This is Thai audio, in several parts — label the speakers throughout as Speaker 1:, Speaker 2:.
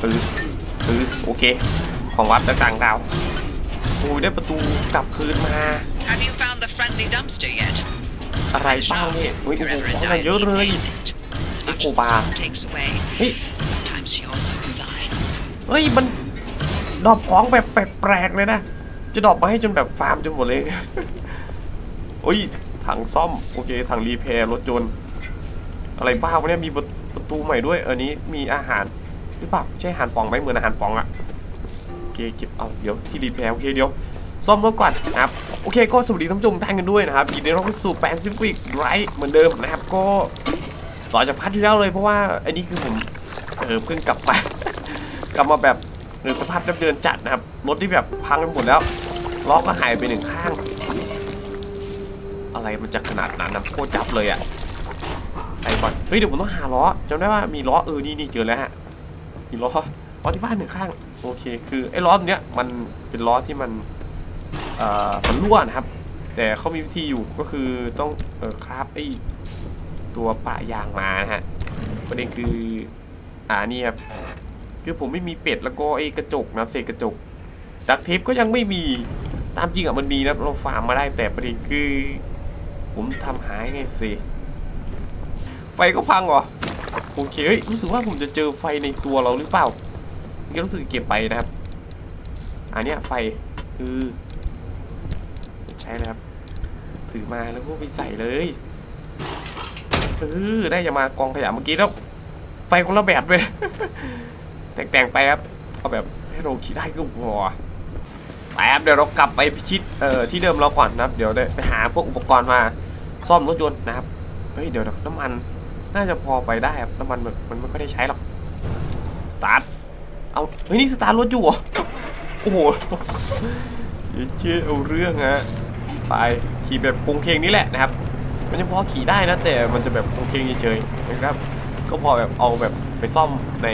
Speaker 1: ปืนปืนโอเค ของวัดและต่างดาวโอ้ยได้ประตูกลับคืนมา
Speaker 2: Have you found the friendly dumpster yet?
Speaker 1: อะไรบ้างเนี่ยโอ้ย
Speaker 2: If
Speaker 1: โอ้
Speaker 2: you're
Speaker 1: โห
Speaker 2: ever
Speaker 1: ของ
Speaker 2: a
Speaker 1: อะไรเยอะเลย
Speaker 2: diabetes pianist, as much as the
Speaker 1: Ecobar.
Speaker 2: song takes away,
Speaker 1: เฮ้ย
Speaker 2: sometimes she also provides.
Speaker 1: เฮ้ยมันดรอปของแบบแปลกๆเลยนะ จะดรอปมาให้จนแบบฟาร์มจนหมดเลย โอ้ยถังซ่อม โอเคถังรีแพร์รถยนต์ อะไรบ้างวะเนี่ยมีประ ประตูใหม่ด้วย เออนี้มีอาหารหรือเปล่าใช่อาหารปองไหมเหมือนอาหารปองอะโอเคเก็บเอาเดี๋ยวที่รีแพร์โอเคเดี๋ยวซ่อมรถก่อนนะครับโอเคก็สวัสดีท่านผู้ชมท่านกันด้วยนะครับยินดีต้อนรับสู่แปนซิฟิกไรท์เหมือนเดิมนะครับก็ต่อจากพาร์ทที่แล้วเลยเพราะว่าอันนี้คือผมเออเพิ่งกลับมากลับมาแบบเออสภาพเดินจัดนะครับรถที่แบบพังไปหมดแล้วล้อก็หายไปหนึ่งข้าง อะไรมันจะขนาดนั้นนะโคตรจับเลยอะ ใส่ก่อน เฮ้ยเดี๋ยวผมต้องหาล้อจำได้ว่ามีล้อเออนี่นี่เจอแล้วฮะ มีล้อล้อที่บ้านหนึ่งข้าง โอเค คือไอ้ล้อตัวเนี้ยมันเป็นล้อที่มันเอ่อมันรั่วนะครับ แต่เขามีวิธีอยู่ก็คือต้องเออคราฟไอ้ตัวปะยางมานะฮะ ประเด็นคืออ่านี่ครับคือผมไม่มีเป็ดแล้วก็ไอ้กระจกนะครับเศษกระจกดักเทปก็ยังไม่มีตามจริงอะมันมีนะเราฟาร์มมาได้แต่ประเด็นคือ ผมทำหายไงสิ ไฟก็พังเหรอโอเคเฮ้ยรู้สึกว่าผมจะเจอไฟในตัวเราหรือเปล่านี่รู้สึกเก็บไปนะครับ อันเนี้ยไฟคือใช่แล้วครับ ถือมาแล้วก็ไปใส่เลยเออได้จะมากองขยะเมื่อกี้แล้วไฟคนละแบบเลยแต่งๆไปครับเอาแบบให้เราขี่ได้ก็พอไปครับเดี๋ยวเรากลับไปพิชิตเอ่อที่เดิมเราก่อนนะครับ เดี๋ยวไปหาพวกอุปกรณ์มาซ่อมรถยนต์นะครับเฮ้ยเดี๋ยวน้ำมัน น่าจะพอไปได้ครับน้ำมันมันมันไม่ค่อยได้ใช้หรอกสตาร์ทเอาเฮ้ยนี่สตาร์ทรถอยู่เหรอโอ้โหเชี่ยเอาเรื่องฮะไปขี่แบบโคงเคงนี่แหละนะครับ มันจะพอขี่ได้นะแต่มันจะแบบโคงเคงเฉยๆนะครับ ก็พอแบบเอาแบบไปซ่อมใน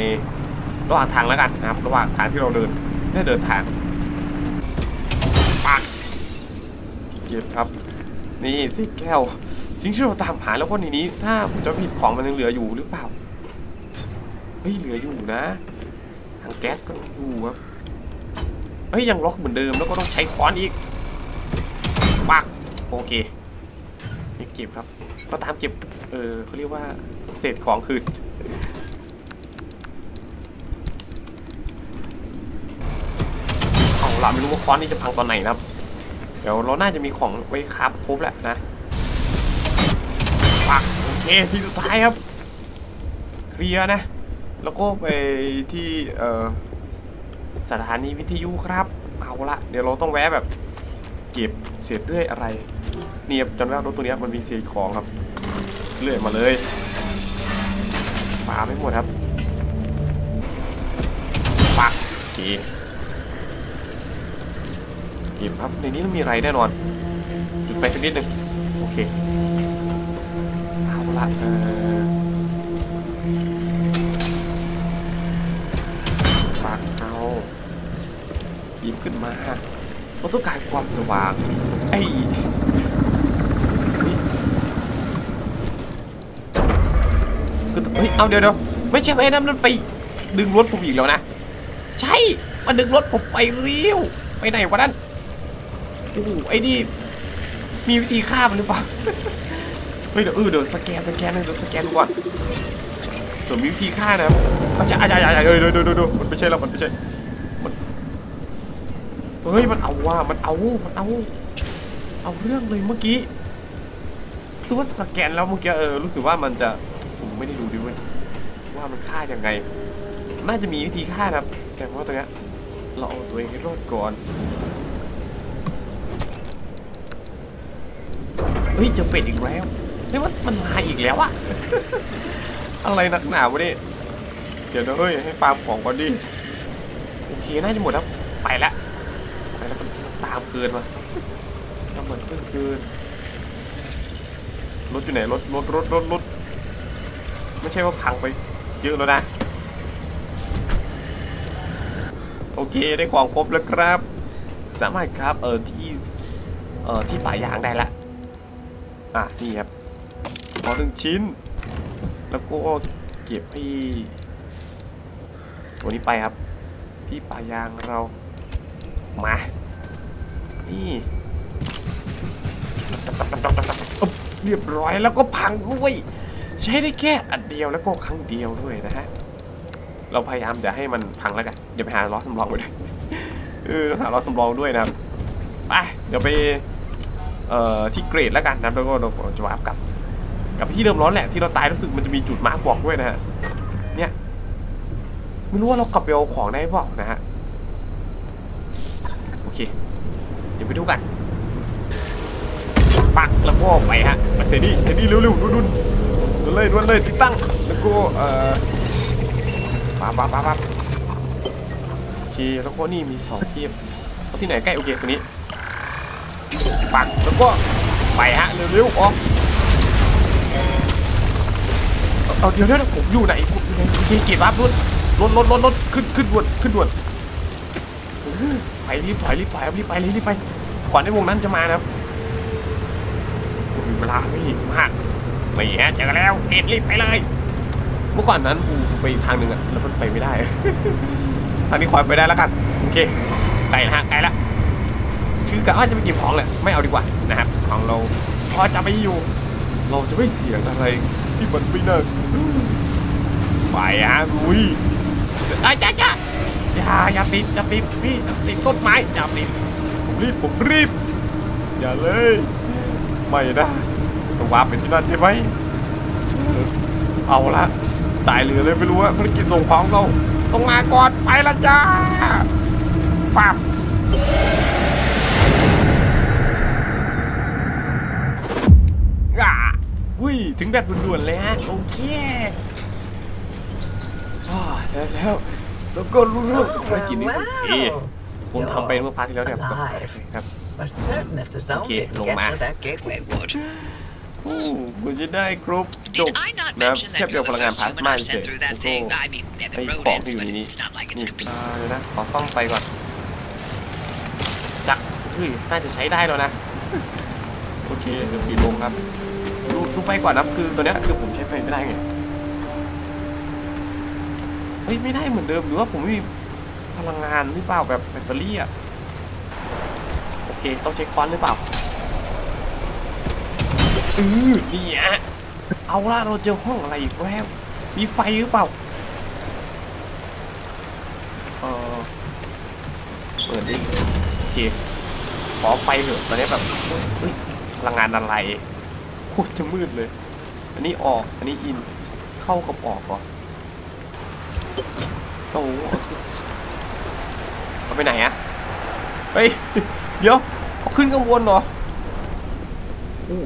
Speaker 1: ระหว่างทางแล้วกันนะครับ ระหว่างทางที่เราเดินได้เดินทางปักเก็บครับ นี่สิแก้ว สิ่งที่เราตามหาแล้วก็ในนี้ ถ้าผมจะผิดของมันยังเหลืออยู่หรือเปล่าเฮ้ยเหลืออยู่นะถังแก๊สก็อยู่ครับเฮ้ยยังล็อกเหมือนเดิมแล้วก็ต้องใช้ค้อนอีกปักโอเคเก็บครับ ก็ตามเก็บ เออเขาเรียกว่าเศษของคืนเอาละไม่รู้ว่าค้อนนี่จะพังตอนไหนนะครับ เดี๋ยวเราน่าจะมีของไว้คราบครบแหละนะ เคที่สุดท้ายครับ เคลียร์นะ แล้วก็ไปที่เอ่อสถานีวิทยุครับ เอาละเดี๋ยวเราต้องแวะแบบเก็บเศษเลื่อยอะไรเนี่ยจนว่ารถตัวเนี้ยมันมีเศษของครับ เลื่อยมาเลยปาไม่หมดครับปักโอเคเก็บครับในนี้ต้องมีอะไรแน่นอน จุดไปสักนิดหนึ่งโอเค เอาละเออปักเอาหยิบขึ้นมาเราต้องการความสว่างไอ้เฮ้ยคือเฮ้ยเอาเดี๋ยวเดี๋ยวไม่ใช่ไอ้นั่นมันไปดึงรถผมอีกแล้วนะ ใช่มันดึงรถผมไปเร็วไปไหนวะนั่นโอ้โหไอ้นี่มีวิธีฆ่ามันหรือเปล่า เฮ้ยเดี๋ยวเออเดี๋ยวสแกนสแกนเลยเดี๋ยวสแกนดูก่อนเดี๋ยวมีวิธีฆ่านะครับอาจารย์อาจารย์อาจารย์เดี๋ยวเดี๋ยวเดี๋ยวเดี๋ยวมันไม่ใช่แล้วมันไม่ใช่เฮ้ยมันเอาว่ามันเอามันเอา เอาเรื่องเลยเมื่อกี้รู้สึกว่าสแกนแล้วเมื่อกี้เออรู้สึกว่ามันจะผมไม่ได้ดูดิเว้ยว่ามันฆ่ายังไง น่าจะมีวิธีฆ่านะครับ แต่ว่าตรงนี้เราเอาตัวเองให้รอดก่อนเฮ้ยจะเป็ดอีกแล้ว เฮ้ยมันมันมาอีกแล้วอะ อะไรหนักหนาวะเนี่ยเดี๋ยวนะเฮ้ยให้ฟาร์มของก่อนดิโอเคน่าจะหมดแล้วไปละไปแล้วมันตามเกินมาน้ำมันขึ้นเกินรถอยู่ไหนรถรถรถรถรถไม่ใช่ว่าพังไปเยอะแล้วนะโอเคได้ของครบแล้วครับ สามารถครับเออที่เออที่ป่ายางได้ละอะนี่ครับ ขอหนึ่งชิ้น แล้วก็เก็บไอ้ตัวนี้ไปครับ ที่ป่ายางเรา มา นี่เรียบร้อยแล้วก็พังด้วย ใช้ได้แค่อันเดียวแล้วก็ครั้งเดียวด้วยนะฮะ เราพยายามอย่าให้มันพังแล้วกันอย่าไปหาล้อสำรองไปด้วยเออต้องหาล้อสำรองด้วยนะครับไปเดี๋ยวไปเอ่อที่เกรดแล้วกันนะแล้วก็เราจะวาร์ปกลับ กลับไปที่เดิมร้อนแหละที่เราตายรู้สึกมันจะมีจุดมาร์กบอกด้วยนะฮะเนี่ยไม่รู้ว่าเรากลับไปเอาของได้เปล่านะฮะโอเค เดี๋ยวไปดูกันปักแล้วก็ไปฮะมาเทนี่เทนี่เร็วๆดุนๆดวนเลยดวนเลยติดตั้งแล้วก็เอ่อปั๊บปั๊บปั๊บปั๊บโอเคแล้วก็นี่มีสองเทียบเอาที่ไหนใกล้โอเคตัวนี้ปักแล้วก็ไปฮะเร็วๆออก เอาเดี๋ยวเดี๋ยวผมอยู่ไหนผมอยู่ไหนโอเกียรติรับรถรถรถรถรถขึ้นขึ้นด่วนขึ้นด่วนไปรีบถอยรีบถอยรีบไปรีบไปก่อนที่วงนั้นจะมานะครับเวลาไม่มากไม่ฮะเจอกันแล้วเกตรีบไปเลย เมื่อก่อนนั้นกูไปทางหนึ่งอะแล้วมันไปไม่ได้ทางนี้ขอไปได้แล้วกันโอเคไกลแล้วฮะไกลล้วคือกะว่าจะไปเก็บของแหละไม่เอาดีกว่านะครับ ของเราพอจะไปอยู่ เราจะไม่เสียอะไร ที่มันไม่น่าไปฮะลุยไอ้ยจ้าจ้าอย่าอย่าติดอย่าติดพี่อย่าติดต้นไม้อย่าติดผมรีบผมรีบ อย่าเลย ไม่นะต้องวาร์ปไปที่นั่นใช่ไหมเออเอาละตายเหลือเลยไม่รู้ว่าภารกิจส่งของเราต้องมาก่อนไปละจ้าปับ ย ถึงแบบด่วนๆเลยฮะ โอเคอ่าแล้วแล้วแล้วก็รู้เรื่องภารกิจนี้สักทีผมทำไปเมื่อพาร์ทที่แล้วเนี่ยผมก็ครับ
Speaker 3: But certain if the zone
Speaker 1: Okay,
Speaker 3: didn't
Speaker 1: lùng
Speaker 3: get
Speaker 1: mà.
Speaker 3: to that gateway would.
Speaker 1: โอ้มันจะได้ครบจบ
Speaker 2: Did I not
Speaker 1: นะครับ
Speaker 2: mention
Speaker 1: เทียบ
Speaker 2: that
Speaker 1: เดียว
Speaker 2: you're
Speaker 1: พลั
Speaker 2: the
Speaker 1: งงาน
Speaker 2: first
Speaker 1: พลาส
Speaker 2: human
Speaker 1: มา
Speaker 2: I've
Speaker 1: เฉย
Speaker 2: sent through
Speaker 1: ๆ
Speaker 2: that
Speaker 1: แล้วก็
Speaker 2: thing? I mean, they're
Speaker 1: ไอ้
Speaker 2: the
Speaker 1: ของที่
Speaker 2: rodents,
Speaker 1: อยู่
Speaker 2: but
Speaker 1: ในนี้
Speaker 2: it's not like it's
Speaker 1: นี่
Speaker 2: complete.
Speaker 1: อ่าเลยนะขอซ่อมไฟก่อนจักเฮ้ยน่าจะใช้ได้แล้วนะ โอเคเดี๋ยวปีลงครับ ดูไฟก่อนนะคือตัวเนี้ยคือผมใช้ไฟไม่ได้ไงเฮ้ยไม่ได้เหมือนเดิมหรือว่าผมไม่มีพลังงานหรือเปล่าแบบแบตเตอรี่อะโอเคต้องเช็คคอนหรือเปล่าอือนี่ฮะเอาละเราเจอห้องอะไรอีกแล้วมีไฟหรือเปล่าเออเปิดดิโอเคขอไฟเถอะตอนนี้แบบเฮ้ยพลังงานอะไร โคตรจะมืดเลย อันนี้ออก อันนี้อิน เข้ากับออกก่อนโอ้โหเอาไปไหนอะเฮ้ย เดี๋ยวเอาขึ้นข้างบนเหรออู้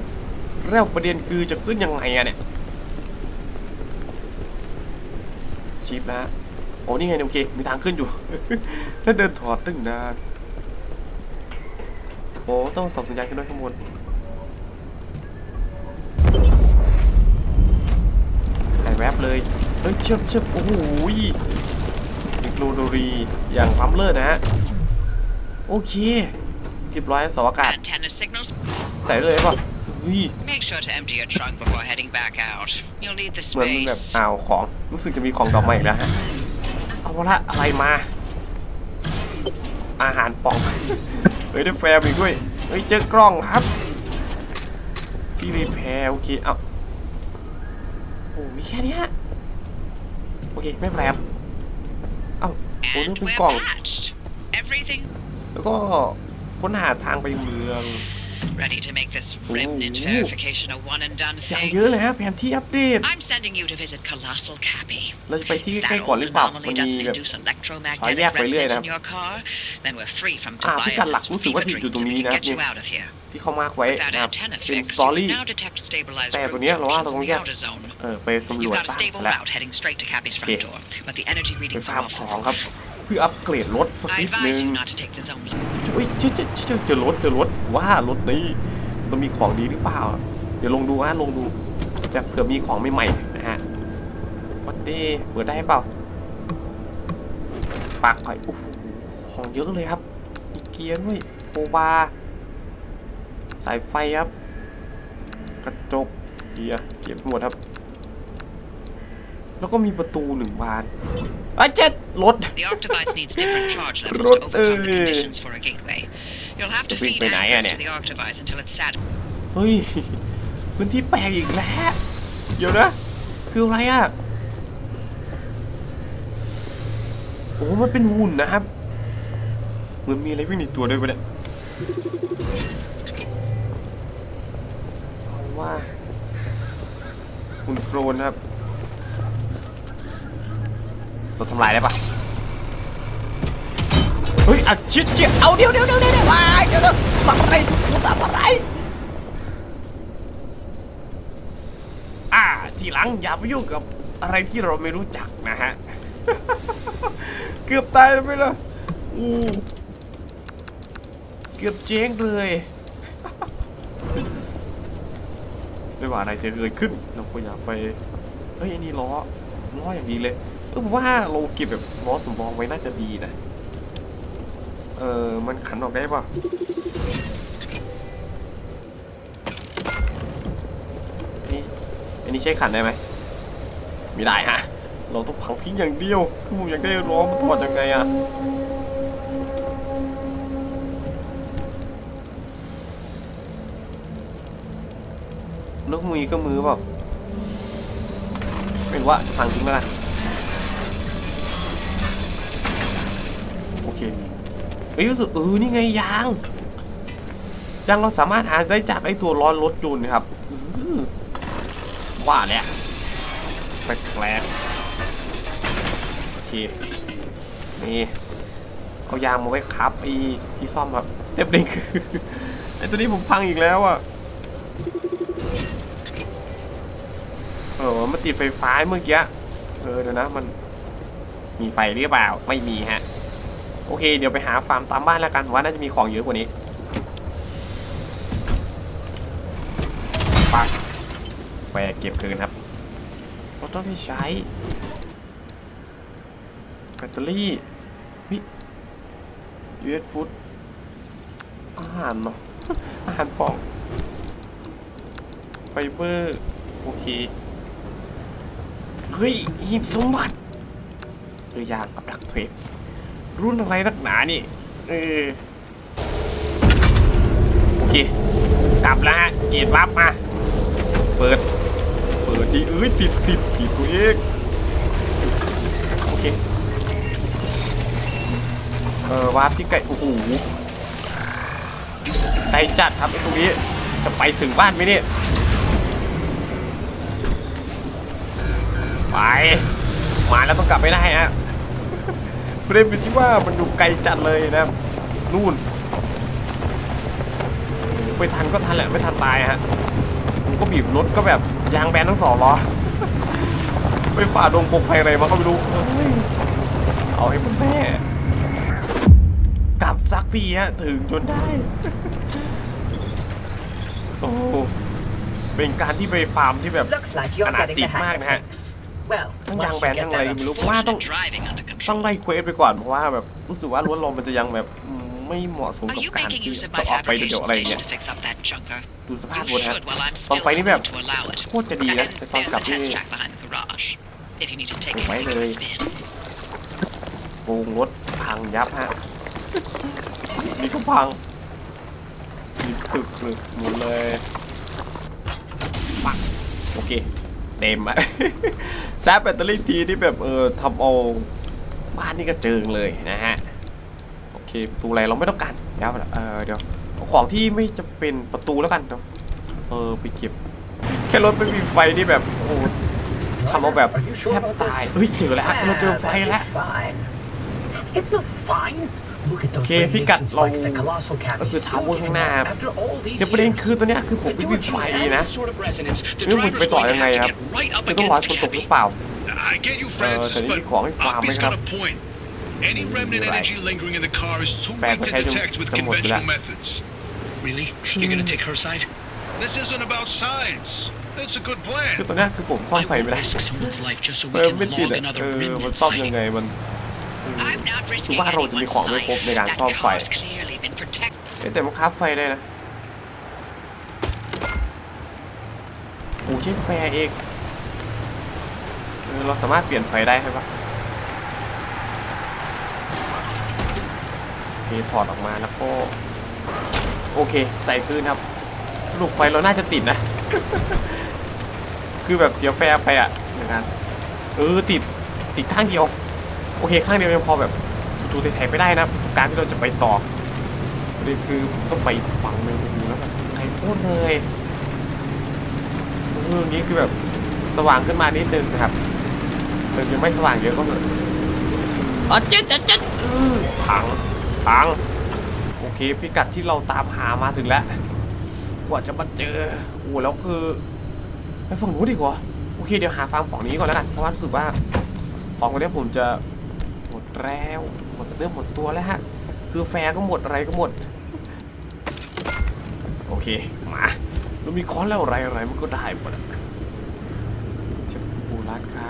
Speaker 1: แล้วประเด็นคือจะขึ้นยังไงอะเนี่ย ชิปแล้วโอ้นี่ไงโอเค มีทางขึ้นอยู่ แล้วเดินถอดตึ้งนานโอ้ต้องส่งสัญญาณขึ้นด้วยข้างบน แวบเลย เฮ้ยเชิบเชิบโอ้โหอีกโลโดรี อย่างปั๊มเลอร์นะฮะ โอเคเรียบร้อยเสาอากาศ
Speaker 2: Antenna signals.
Speaker 1: ใส่เลยป่ะเฮ้ย
Speaker 2: Make sure to empty your trunk before heading back out. You'll need the
Speaker 1: เหมือนมันแบบ
Speaker 2: space.
Speaker 1: อ้าวของ รู้สึกจะมีของดอกใหม่อีกแล้วฮะ เอาละอะไรมา อาหารป่อง เฮ้ยได้แฟร์อีกด้วย เฮ้ยเจอกล้องครับ ที่รีแพร์โอเค เอา โอ้มีแค่เนี้ยโอเค ไม่เป็นไรครับ เอ้าโอ้นี่
Speaker 2: And
Speaker 1: เป็น
Speaker 2: we're
Speaker 1: กล่อง
Speaker 2: patched. Everything
Speaker 1: แล้วก็ค้นหาทางไปเมือง
Speaker 2: ready to make this
Speaker 1: Ooh.
Speaker 2: remnant verification a one and done
Speaker 1: อย่าง
Speaker 2: thing.
Speaker 1: เยอะเลยฮะแผนที่อัปเดต
Speaker 2: I'm sending you to visit Colossal Cappy.
Speaker 1: เราจะไปที่
Speaker 2: If
Speaker 1: ใกล้
Speaker 2: that
Speaker 1: ๆก่อน
Speaker 2: old
Speaker 1: หรือเปล่า มัน
Speaker 2: anomaly
Speaker 1: มี
Speaker 2: doesn't
Speaker 1: แบบ
Speaker 2: induce
Speaker 1: ขอแย
Speaker 2: electromagnetic
Speaker 1: กไปเรื่อย
Speaker 2: resonance
Speaker 1: นะครับ
Speaker 2: in your car, then we're free from
Speaker 1: อ่าพิกัดหลัก
Speaker 2: Tobias's
Speaker 1: รู้สึกว่า
Speaker 2: fever
Speaker 1: อยู่
Speaker 2: dreams
Speaker 1: ตรง
Speaker 2: and we
Speaker 1: นี้
Speaker 2: can
Speaker 1: นะครับ
Speaker 2: get
Speaker 1: นี่
Speaker 2: you out of here.
Speaker 1: ที่เขามาร์กไว้
Speaker 2: With that
Speaker 1: นะครับ
Speaker 2: antenna
Speaker 1: เป็น
Speaker 2: fixed,
Speaker 1: สตอ
Speaker 2: you
Speaker 1: รี่
Speaker 2: can now detect stabilized
Speaker 1: แต่
Speaker 2: group
Speaker 1: ตัวเนี้ยเราว่าเรา
Speaker 2: junctions
Speaker 1: ต้อ
Speaker 2: in
Speaker 1: ง
Speaker 2: the
Speaker 1: แยก
Speaker 2: outer zone.
Speaker 1: เออไปสำร
Speaker 2: You've
Speaker 1: วจ
Speaker 2: got a
Speaker 1: บ้าง
Speaker 2: stable
Speaker 1: แล้ว
Speaker 2: route heading straight to Cappy's front
Speaker 1: Okay.
Speaker 2: door, but the energy
Speaker 1: ไป
Speaker 2: readings
Speaker 1: ฟา
Speaker 2: are
Speaker 1: ร์ม
Speaker 2: awful.
Speaker 1: ของครับ เพื่ออัปเกรดรถสัก
Speaker 2: I
Speaker 1: นิดนึ
Speaker 2: advise
Speaker 1: ง
Speaker 2: you not to take the zone.
Speaker 1: เฮ้ยเจอเจอเจอเจอรถเจอรถว่ารถนี้มันมีของดีหรือเปล่า เดี๋ยวลงดูฮะลงดูแบบเผื่อมีของใหม่ๆนะฮะวัดดีเปิดได้เปล่าปากไผ่โอ้โหของเยอะเลยครับมีเกียร์ด้วยโอบาร์สายไฟครับ กระจกเกียร์เก็บหมดครับ แล้วก็มีประตูหนึ่งบานไอ้ยเจ็ดรถ
Speaker 2: The Octovice needs different charge levels to overcome the
Speaker 1: Rot-
Speaker 2: conditions for a gateway. You'll have to
Speaker 1: Big
Speaker 2: feed
Speaker 1: Ben Eye,
Speaker 2: anchors
Speaker 1: innit?
Speaker 2: to the Octovice until it's sat.
Speaker 1: เฮ้ยพื้นที่แปลกอีกแล้ว เดี๋ยวนะ คืออะไรอะ โอ้มันเป็นหุ่นนะครับ เหมือนมีอะไรวิ่งในตัวด้วยปะเนี่ยเอาว่าหุ่นโครนนะครับ เราทำลายได้ปะเฮ้ยอัดชิดเจียเอาเดี๋ยวเดี๋ยวเดี๋ยวเดี๋ยวว้ายเดี๋ยวเดี๋ยวทำอะไรกูทำอะไรอ่าทีหลังอย่าไปยุ่งกับอะไรที่เราไม่รู้จักนะฮะ เกือบตายแล้วไหมล่ะอู้เกือบเจ๊งเลยไม่ว่าอะไรจะเกิดขึ้นเราก็อย่าไปเฮ้ยอันนี้ล้อล้ออย่างดีเลย ออว่าเราเก็บแบบล้อสำรองไว้น่าจะดีนะ เออมันขันออกได้ปะนี่อันนี้ใช้ขันได้ไหมไม่ได้ฮะ เราต้องเผาทิ้งอย่างเดียว คือผมอยากได้ล้อมันถอดยังไงอะลูกมือก็มือเปล่าไม่รู้ว่าพังทิ้งแล้ว เคเอ้ยรู้สึกเออนี่ไงยางยางเราสามารถหาได้จากไอ้ตัวร้อนรถยนนะครับว่าเนี่ยแปลกๆโอเคนี่เอายางมาไว้ครับไอ้ที่ซ่อมครับเต็มเด็กไอ้ตัวนี้ผมพังอีกแล้วอะเออมันติดไฟฟ้าเมื่อกี้เออเดี๋ยวนะมันมีไฟหรือเปล่าไม่มีฮะ โอเค เดี๋ยวไปหาฟาร์มตามบ้านแล้วกันว่าน่าจะมีของเยอะกว่านี้ปักไปเก็บคืนครับเราต้องได้ใช้แบตเตอรี่วิยูเอสฟูดอาหารเนาะอาหารป่องไฟเบอร์โอเคเฮ้ยหีบสมบัติเจอยางกับดักเทรด รุ่นอะไรนักหนานี่ เออ โอเค กลับแล้วฮะ เกตรับมา เปิด เปิดดีเอ้ย ติดติดติดตัวเองโอเค เออวาร์ปที่ไกลโอ้โหไกลจัดครับไอ้ตรงนี้ จะไปถึงบ้านไหมเนี่ย ไป มาแล้วต้องกลับไม่ได้ฮะ ประเด็นเป็นที่ว่ามันอยู่ไกลจัดเลยนะครับนู่น ไปทันก็ทันแหละไม่ทันตายฮะผมก็บีบรถก็แบบยางแบนทั้งสองล้อไปฝ่าดงพงไพอะไรมาก็ไม่รู้เอ้ยเอาให้มันแม่กลับสักทีฮะถึงจนได้ โอ้เป็นการที่ไปฟาร์มที่แบบ
Speaker 3: Looks like you're
Speaker 1: Anh
Speaker 3: getting the
Speaker 1: ạt
Speaker 3: hang
Speaker 1: mát
Speaker 3: of
Speaker 1: nè.
Speaker 3: things. Well,
Speaker 1: ทั้ง
Speaker 3: once
Speaker 1: ยาง
Speaker 3: you
Speaker 1: แบน
Speaker 3: get
Speaker 1: ทั้งอะไร
Speaker 3: that
Speaker 1: ไม่รู้เพราะว่าต้อง
Speaker 2: Unfortunate driving under
Speaker 1: ต้อง
Speaker 2: control.
Speaker 1: ไล่เควสไปก่อนเพราะว่าแบบรู้สึกว่าล้วนลมมันจะยังแบบอืมไม่เหมาะสม
Speaker 2: Are
Speaker 1: กับ
Speaker 2: you
Speaker 1: การ
Speaker 2: making
Speaker 1: ที่
Speaker 2: use of
Speaker 1: จะ
Speaker 2: my
Speaker 1: ออกไปเดี๋ยว
Speaker 2: fabrication
Speaker 1: อะไรเงี้
Speaker 2: station
Speaker 1: ย
Speaker 2: to fix up that junker?
Speaker 1: ดูสภาพ
Speaker 2: You
Speaker 1: รถฮะ
Speaker 2: should while I'm
Speaker 1: ตอน
Speaker 2: still
Speaker 1: ไปนี่แบบ
Speaker 2: able to allow it.
Speaker 1: โคตรจะดี
Speaker 2: And
Speaker 1: นะ
Speaker 2: then
Speaker 1: แต่ตอน
Speaker 2: there's
Speaker 1: กลับ
Speaker 2: the
Speaker 1: นี่
Speaker 2: test track behind the garage. If you need to take it
Speaker 1: Ủa,
Speaker 2: for a
Speaker 1: rồi.
Speaker 2: spin.
Speaker 1: โกงรถพังยับฮะนี่ก็พังนี่ตึกเลยหมดเลยปักโอเค เต็มอะแซฟแบตเตอรี่ทีนี่แบบเออทำเอาบ้านนี่ก็เจิงเลยนะฮะ โอเคประตูอะไรเราไม่ต้องการเดี๋ยวเออเดี๋ยวเอาของที่ไม่จะเป็นประตูแล้วกันเดี๋ยวเออไปเก็บ แค่รถไม่มีไฟนี่แบบโอ้โหทำเอาแบบ
Speaker 3: Are you sure
Speaker 1: แทบ
Speaker 3: about
Speaker 1: ตาย
Speaker 3: this?
Speaker 1: เฮ้ยเจอแล้วฮะเราเจอ
Speaker 3: Ah,
Speaker 1: ไฟ
Speaker 3: that'll be
Speaker 1: แล้ว
Speaker 3: fine. It's not fine. Look at those
Speaker 1: Okay,
Speaker 3: radiation
Speaker 1: pick up
Speaker 3: spikes
Speaker 1: low-
Speaker 3: that colossal cat
Speaker 1: ก็
Speaker 3: is
Speaker 1: คือ
Speaker 3: still
Speaker 1: ทาวเวอร์ข้าง
Speaker 3: giving
Speaker 1: หน้า
Speaker 3: off after all these
Speaker 1: เดี๋ยวประเด็น
Speaker 3: years.
Speaker 1: คือตัวเนี้ยคือผมไม่มีไฟนะ
Speaker 4: sort of resonance, the
Speaker 1: นี่ผม
Speaker 4: driver's
Speaker 1: ไปต่อ
Speaker 4: going
Speaker 1: ยัง
Speaker 4: to
Speaker 1: ไง
Speaker 4: have
Speaker 1: ค
Speaker 4: to
Speaker 1: รับ
Speaker 4: get right up
Speaker 1: คือต้องรอ
Speaker 4: against
Speaker 1: คน
Speaker 4: the
Speaker 1: ตกหรือ
Speaker 4: cabby.
Speaker 1: เปล่า
Speaker 5: I get you, Francis,
Speaker 1: Uh,
Speaker 5: but
Speaker 1: thì có cái farm
Speaker 5: Oppie's
Speaker 1: ấy
Speaker 5: got
Speaker 1: không?
Speaker 5: a point. Any remnant
Speaker 1: Right.
Speaker 5: energy lingering in the car is too
Speaker 1: Bad
Speaker 5: weak to
Speaker 1: for Hedgehog.
Speaker 5: detect with
Speaker 1: Come on,
Speaker 5: conventional
Speaker 1: relax.
Speaker 5: methods.
Speaker 4: Really? You're going to take her side?
Speaker 5: This isn't about science. It's a good
Speaker 1: คือ
Speaker 5: plan.
Speaker 1: ตัวเนี้ยคือผมซ่อม
Speaker 4: I
Speaker 1: ไฟ
Speaker 4: will
Speaker 1: ไม่ได้
Speaker 4: risk someone's life just so
Speaker 1: เอ
Speaker 4: we
Speaker 1: อ
Speaker 4: can
Speaker 1: ไม่ติด
Speaker 4: log
Speaker 1: อะ
Speaker 4: another
Speaker 1: เออมัน
Speaker 4: remnant
Speaker 1: ซ่อมยัง
Speaker 4: sighting.
Speaker 1: ไงมันเออ
Speaker 2: I'm not
Speaker 1: คือ
Speaker 2: risking
Speaker 1: ว่าเราจะมี
Speaker 2: anyone's
Speaker 1: ของไม่ครบ
Speaker 2: life.
Speaker 1: ในการ
Speaker 2: That
Speaker 1: ซ่อมไฟ
Speaker 2: car's clearly been protected.
Speaker 1: เอ้ยแต่มันคราฟไฟได้นะโอ้ใช่แฟร์เองเอออเราสามารถเปลี่ยนไฟได้ใช่ปะโอเคถอดออกมาแล้วก็โอเค ใส่คืนครับสรุปไฟเราน่าจะติดนะ คือแบบเสียแฟร์ไปอะเหมือนกันเออติดติดข้างเดียว โอเคข้างเดียวยังพอแบบดูๆไทยๆไปได้นะการที่เราจะไปต่อประเด็นคือต้องไปฝั่งหนึงโอ้โหแล้วแบบไกลโคตรเลยเออนี้คือแบบสว่างขึ้นมานิดนึงนะครับแต่ยังไม่สว่างเยอะก็เถอะอ๋อจ๊ดจ๊ดจ๊ดเออพังพังโอเคพิกัดที่เราตามหามาถึงแล้วกว่าจะมาเจอโอ้แล้วคือไปฝั่งนู้นดีกว่าโอเคเดี๋ยวหาฟาร์มฝั่งนี้ก่อนแล้วกันเพราะว่ารู้สึกว่าของคนนี้ผมจะ หมดแล้วหมดเริ่มหมดตัวแล้วฮะ คือแฟร์ก็หมดอะไรก็หมด โอเค มาเรามีค้อนแล้วอะไรอะไรมันก็ได้หมดอะจะปูร้านค้า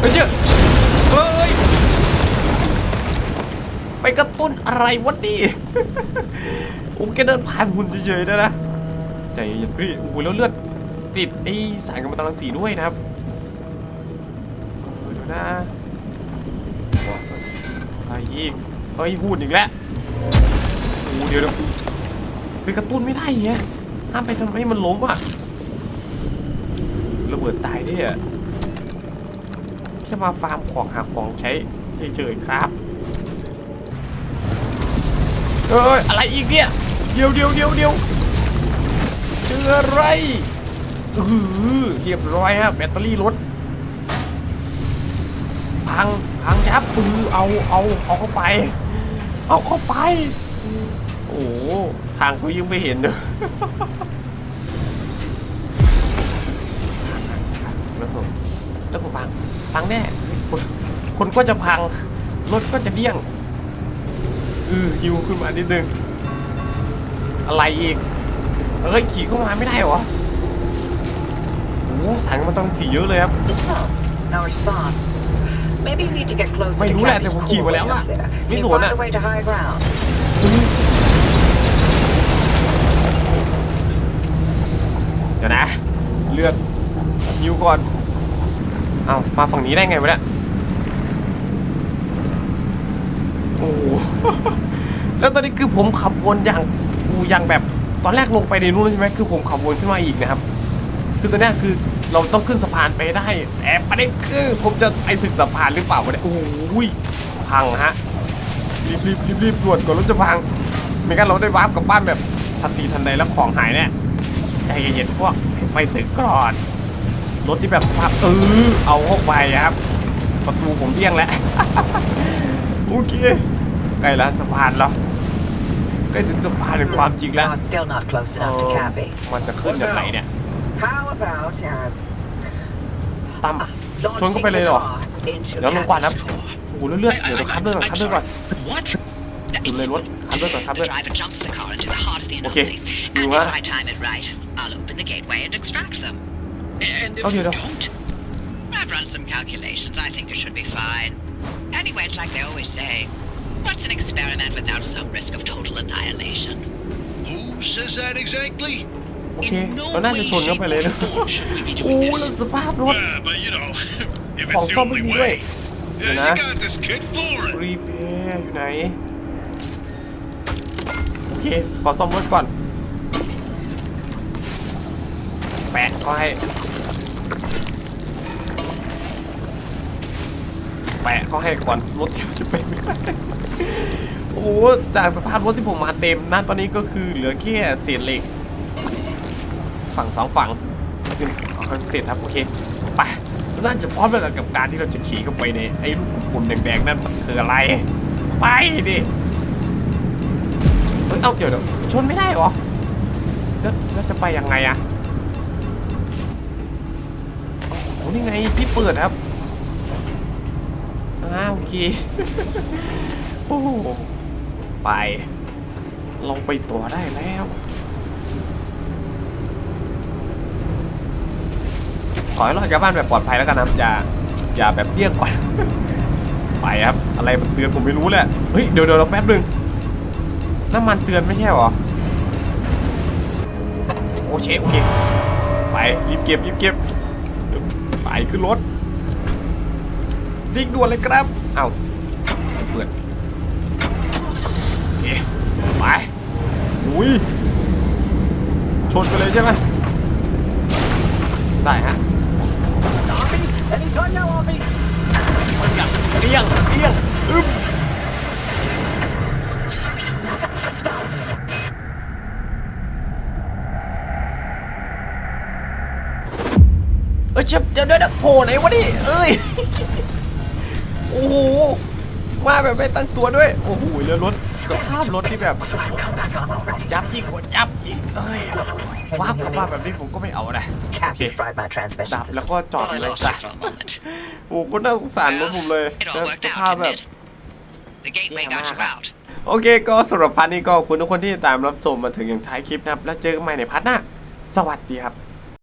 Speaker 1: ไปเจอเฮ้ยไปกระตุ้นอะไรวะนี่ผมแค่เดินผ่านหุ่นเฉยๆนะนะใจเย็นพี่โอ้โหแล้วเลือดติดไอ้สารกัมมันตรังสีด้วยนะครับ นะอะไรอีกเฮ้ยพูดอีกแล้วโอ้เดี๋ยวเดี๋ยวไปกระตุ้นไม่ได้เงี้ยห้ามไปทำให้มันล้มอะระเบิดตายได้อะแค่มาฟาร์มของหาของใช้เฉยๆครับเอ้ยอะไรอีกเนี่ยเดี๋ยวเดี๋ยวเดี๋ยวเดี๋ยวเจออะไรอืออเรียบร้อยฮะแบตเตอรี่รถ พังพังยับปือเอาเอาเอาเข้าไป เอาเข้าไป โอ้ทางกูยังไม่เห็นเลยแล้วผมแล้วผมพังพังแน่คนคนก็จะพัง รถก็จะเดี้ยงเออยิวขึ้นมานิดนึงอะไรอีกเอ้ยขี่เข้ามาไม่ได้เหรอโอ้สารมันต้องสีเยอะเลยครับ
Speaker 3: Oh, now we're sparse. Maybe you need to get closer
Speaker 1: ไม่
Speaker 3: to
Speaker 1: รู้แหละ
Speaker 3: Cappy's
Speaker 1: แต่ผมขี่
Speaker 3: core
Speaker 1: มาแล้ว
Speaker 3: way
Speaker 1: อะ
Speaker 3: up there.
Speaker 1: ไม่
Speaker 3: Can
Speaker 1: ส
Speaker 3: you
Speaker 1: วน
Speaker 3: find
Speaker 1: อะ
Speaker 3: a way to high ground?
Speaker 1: เดี๋ยวนะ เลือดยิวก่อน เอามาฝั่งนี้ได้ไงวะเนี่ย โอ้โห แล้วตอนนี้คือผมขับวนอย่างอูอย่างแบบ ตอนแรกลงไปในนู้นใช่ไหมคือผมขับวนขึ้นมาอีกนะครับ คือตอนเนี้ยคือเราต้องขึ้นสะพานไปได้แต่ประเด็นคือผมจะไปสึกสะพานหรือเปล่าวะเนี่ยโอ้ยพังฮะรีบรีบรีบรีบด่วนก่อนรถจะพังไม่งั้นเราได้วาร์ปกลับบ้านแบบทันทีทันใดแล้วของหายแน่ใจเย็นๆพวกไปถึงก่อนรถที่แบบสภาพเออเอาเข้าไปครับ ประตูผมเลี่ยงแล้วโอเคใกล้แล้วสะพานแล้วใกล้ถึงสะพานแห่งความจริงแล้วมันจะขึ้นจากไหนเนี่ย
Speaker 3: How about uh,
Speaker 1: ตาม ชน
Speaker 3: launching
Speaker 1: เข้าไปเลย
Speaker 3: the
Speaker 1: เหรอ
Speaker 3: car into
Speaker 1: เดี๋ยวลงก่อนครับ
Speaker 3: Cappy's core?
Speaker 1: โอ้โหเลือดๆเดี๋ยวเราคัดเลือดก่อนคัดเลือดก่อน
Speaker 4: What?
Speaker 1: ดูเลยรถคัดเลือดก่อนคัด
Speaker 2: The
Speaker 1: เลือด
Speaker 2: driver jumps the car into the heart of the
Speaker 1: Okay.
Speaker 2: anomaly.
Speaker 1: You
Speaker 2: And
Speaker 1: are-
Speaker 2: if I time it right, I'll open the gateway and extract them.
Speaker 4: And if
Speaker 1: Oh,
Speaker 4: you
Speaker 1: you don't.
Speaker 4: don't?
Speaker 2: I've run some calculations. I think it should be fine. Anyway, it's like they always say. What's an experiment without some risk of total annihilation?
Speaker 5: Who says that exactly?
Speaker 1: โอเค
Speaker 4: In no
Speaker 1: เราน่าจะ
Speaker 4: way,
Speaker 1: ชนเข้า
Speaker 4: shape,
Speaker 1: ไปเลย
Speaker 4: or
Speaker 1: นะ
Speaker 4: form should we be
Speaker 1: โอ้
Speaker 4: doing
Speaker 1: แล้ว
Speaker 4: this.
Speaker 1: สภาพรถ
Speaker 5: Yeah, but you know, if
Speaker 1: ของ
Speaker 5: it's the
Speaker 1: ซ่อมไม่
Speaker 5: only
Speaker 1: มีด้วย
Speaker 5: way.
Speaker 1: เดี๋ยว
Speaker 5: Yeah,
Speaker 1: นะ
Speaker 5: you got this kid for it.
Speaker 1: รีเพย์อยู่ไหนโอเคขอซ่อมรถก่อนแปะก็ให้แปะก็ให้ก่อนรถจะไปไม่ได้โอ้โหจากสภาพรถที่ผมมาเต็มนะตอนนี้ก็คือเหลือแค่เศษเหล็ก ฝั่งสองฝั่งเอาเสร็จครับโอเคไปน่าจะพร้อมแล้วกับการที่เราจะขี่เข้าไปในไอ้ลูกกลมแดงๆนั่นมันคืออะไร ไปดิเฮ้ยเอาเดี๋ยวเดี๋ยวชนไม่ได้หรอแล้วแล้วจะไปยังไงอะโอ้นี่ไงที่เปิดครับอ้าโอเคโอ้ไปลงไปตัวได้แล้ว ขอให้รอดกลับบ้านแบบปลอดภัยแล้วกันนะอย่าอย่าแบบเลี่ยงก่อนไปครับ อะไรมันเตือนผมไม่รู้แหละเฮ้ยเดี๋ยวเดี๋ยวเราแป๊บนึงน้ำมันเตือนไม่ใช่หรอโอเคโอเคไปรีบเก็บรีบเก็บไปขึ้นรถซิกด่วนเลยครับเอ้าเปิดโอเคไปอุ้ยชนกันเลยใช่ไหมได้ฮะ
Speaker 3: Any time now, Arby.
Speaker 1: เอี้ยงเอี้ยงอึ๊บเอ้ยเจ็บเดี๋ยวเดี๋ยวเดี๋ยวโผล่ไหนวะนี่เอ้ย โอ้โห มาแบบไม่ตั้งตัวด้วย โอ้โหเรือรถสภาพรถที่แบบยับยิ่งกว่ายับอีกเอ้ย ว้าบกลับมาแบบนี้ผมก็ไม่เอานะ
Speaker 3: Can't
Speaker 1: Okay.
Speaker 3: be fried my transmission
Speaker 1: ดับแล้ว
Speaker 3: systems.
Speaker 1: ก็จอด
Speaker 2: Thought I
Speaker 1: เลย
Speaker 2: lost
Speaker 1: จ้ะ
Speaker 2: you for a moment.
Speaker 1: โอ้โหก็น่าสงสารรถผมเลย
Speaker 2: It
Speaker 1: แต่
Speaker 2: all
Speaker 1: ส
Speaker 2: worked
Speaker 1: ภาพ
Speaker 2: out,
Speaker 1: แบบ
Speaker 2: didn't it? The gateway
Speaker 1: Yeah,
Speaker 2: got you
Speaker 1: man.
Speaker 2: out.
Speaker 1: โอเคก็สำหรับพาร์ทนี้ก็ขอบคุณทุกคนที่ตามรับชมมาถึงอย่างท้ายคลิปนะครับ แล้วเจอกันใหม่ในพาร์ทหน้า สวัสดีครับ